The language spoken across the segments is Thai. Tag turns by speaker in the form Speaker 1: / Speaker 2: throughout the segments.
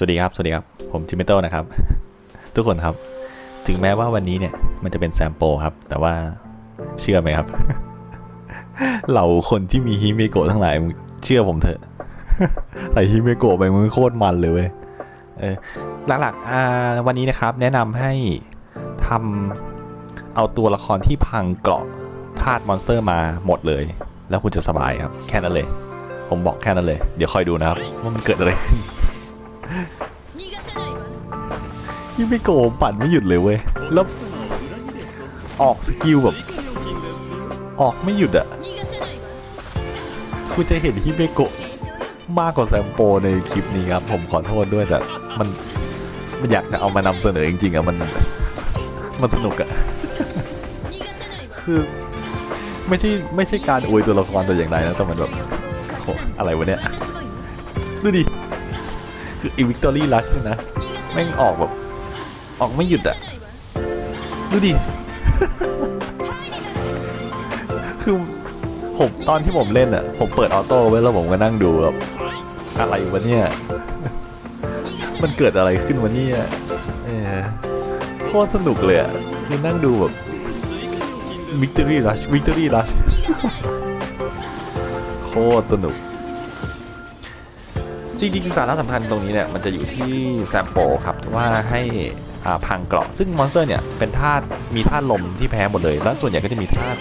Speaker 1: สวัสดีครับ สวัสดีครับ ผมจิมเมโต้นะครับ ทุกคนครับ ถึงแม้ว่าวันนี้เนี่ย มันจะเป็นแซมโปครับ แต่ว่าเชื่อไหมครับ เหล่าคนที่มีฮิเมโกะทั้งหลายเชื่อผมเถอะ ใส่ฮิเมโกะไปมึงโคตรมันเลยเว้ยเออหลักๆวันนี้นะครับ แนะนำให้ทำเอาตัวละครที่พังเกราะธาตุมอนสเตอร์มาหมดเลย แล้วคุณจะสบายครับ แค่นั้นเลย ผมบอกแค่นั้นเลย เดี๋ยวคอยดูนะครับว่ามันเกิดอะไรขึ้น
Speaker 2: ยิ่
Speaker 1: งไม่โกมปั่นไม่หยุดเลยเว้ยแล้วออกสกิลแบบ ออกไม่หยุดอะคุณจะเห็นฮิเมโกมากกว่าแซมโปในคลิปนี้ครับ ผมขอโทษด้วยแต่มันมันอยากจะเอามานำเสนอจริงๆอะมันมันสนุกอะคือไม่ใช่ไม่ใช่การอวยตัวละครแต่อย่างใดนะแต่มันแบบอะไรวะเนี่ย ดูดิ คืออีวิกตอรี่ลัชเนี่ยนะ แม่งออกแบบ ออกไม่หยุดอะดูดิ คือผมตอนที่ผมเล่นอะผมเปิดออโต้ไว้แล้วผมก็นั่งดูแบบอะไรวะเนี่ย มันเกิดอะไรขึ้นวะเนี่ยโคตรสนุกเลยอะคือนั่งดูแบบวิกตอรี่ลัชวิกตอรี่ลัชโคตรสนุก จริงๆสาระสำคัญตรงนี้เนี่ยมันจะอยู่ที่แซมโปครับว่าให้พังเกราะซึ่งมอนสเตอร์เนี่ยเป็นธาตุมีธาตุลมที่แพ้หมดเลย แล้วส่วนใหญ่ก็จะมีธาตุ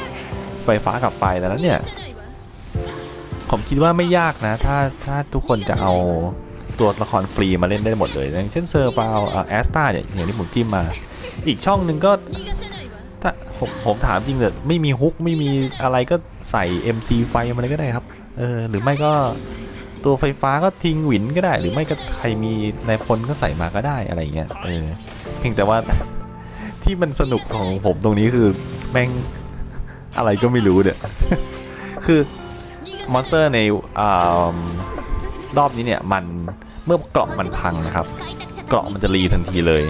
Speaker 1: ไฟฟ้ากับไฟดังนั้นเนี่ยผมคิดว่าไม่ยากนะ ถ้าถ้าทุกคนจะเอาตัวละครฟรีมาเล่นได้หมดเลยอย่างเช่นเซอร์ฟาวแอสตาเนี่ยอย่างที่ผมจิ้มมา อีกช่องหนึ่งก็ถ้าผมผมถามจริงเลยไม่มีฮุกไม่มีอะไรก็ใส่ MC ไฟมาเลยก็ได้ครับเออหรือไม่ก็ ตัวไฟฟ้าก็ทิ้งหวินก็ได้ หรือไม่ก็ใครมีในพลก็ใส่มาก็ได้อะไรเงี้ยเออเพียงแต่ว่าที่มันสนุกของผมตรงนี้คือแม่งอะไรก็ไม่รู้เนี่ยคือมอนสเตอร์ในอ่ารอบนี้เนี่ยมันเมื่อเกราะมันพังนะครับ เกราะมันจะรีทันทีเลย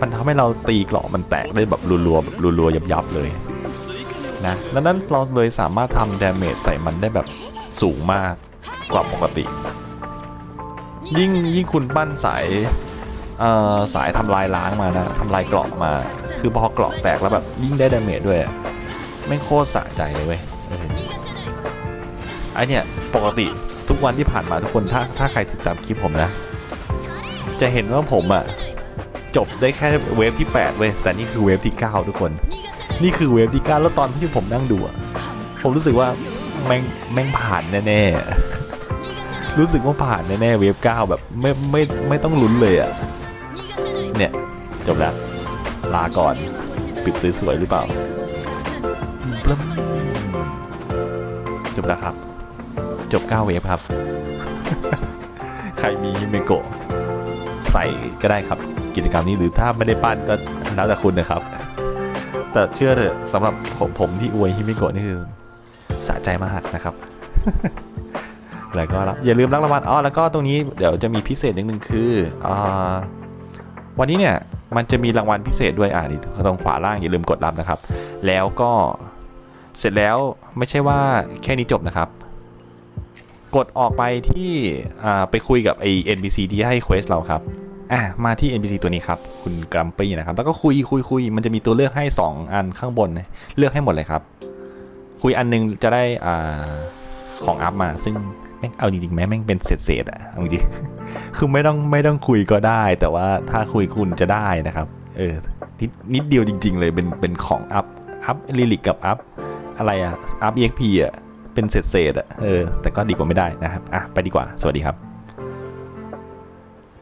Speaker 1: มันทำให้เราตีเกราะมันแตกได้แบบรัวๆแบบรัวๆยับๆเลยนะดังนั้นเราเลยสามารถทำดาเมจใส่มันได้แบบสูงมาก กว่าปกติ ยิ่งยิ่งคุณปั้นสายสายทำลายล้างมานะทำลายเกราะมา คือพอเกราะแตกแล้วแบบยิ่งได้ดาเมจด้วยไม่โคตรสะใจเลยเว้ยไอเนี่ยปกติทุกวันที่ผ่านมาทุกคนถ้าถ้าใครติดตามคลิปผมนะ จะเห็นว่าผมอะจบได้แค่เวฟที่ 8 เว้ยแต่นี่คือเวฟที่ 9 ทุกคน นี่คือเวฟที่ 9 แล้วตอนที่ผมนั่งดูอะผมรู้สึกว่าแม่งแม่งผ่านแน่ๆ รู้สึกว่าผ่านแน่ๆเวฟเก้าแบบไม่ไม่ไม่ต้องลุ้นเลยอะ่ะ เนี่ย จบแล้ว ลาก่อน ปิดสวยๆหรือเปล่าจบแล้วครับ จบเก้าเวฟครับ ใครมีเมโกใส่ก็ได้ครับ กิจกรรมนี้หรือถ้าไม่ได้ปั้นก็แล้วแต่คุณนะครับ แต่เชื่อเถอะสำหรับผมผมที่อวยฮิเมโกะนี่คือสะใจมากนะครับ แล้วก็อย่าลืมรับรางวัลอ๋อแล้วก็ตรงนี้เดี๋ยวจะมีพิเศษนิดนึงคืออาวันนี้เนี่ยมันจะมีรางวัลพิเศษด้วยอ่านี่ตรงขวาล่างอย่าลืมกดรับนะครับ แล้วก็เสร็จแล้วไม่ใช่ว่าแค่นี้จบนะครับ กดออกไปที่ไปคุยกับไอ้ NPC ที่ให้เควสเราครับอะมาที่ NPC ตัวนี้ครับ คุณกรัมปี้นะครับ แล้วก็คุยคุยคุยมันจะมีตัวเลือกให้ 2 อันข้างบน เลือกให้หมดเลยครับ คุยอันนึงจะได้อ่าของอัพมาซึ่ง ม่งเอาจริงๆแม่แม่งเป็นเศษเศษๆอะเอาจริงคือไม่ต้องไม่ต้องคุยก็ได้ แต่ว่าถ้าคุยคุณจะได้นะครับ เออนิดนิดเดียวจริง ๆ เลยเป็นเป็นของอัพอัพลิลิกกับอัพอะไรอะอัพเอ็กพีอะเป็นเศษเศษๆอะเออแต่ก็ดีกว่าไม่ได้นะครับอะไปดีกว่าสวัสดีครับ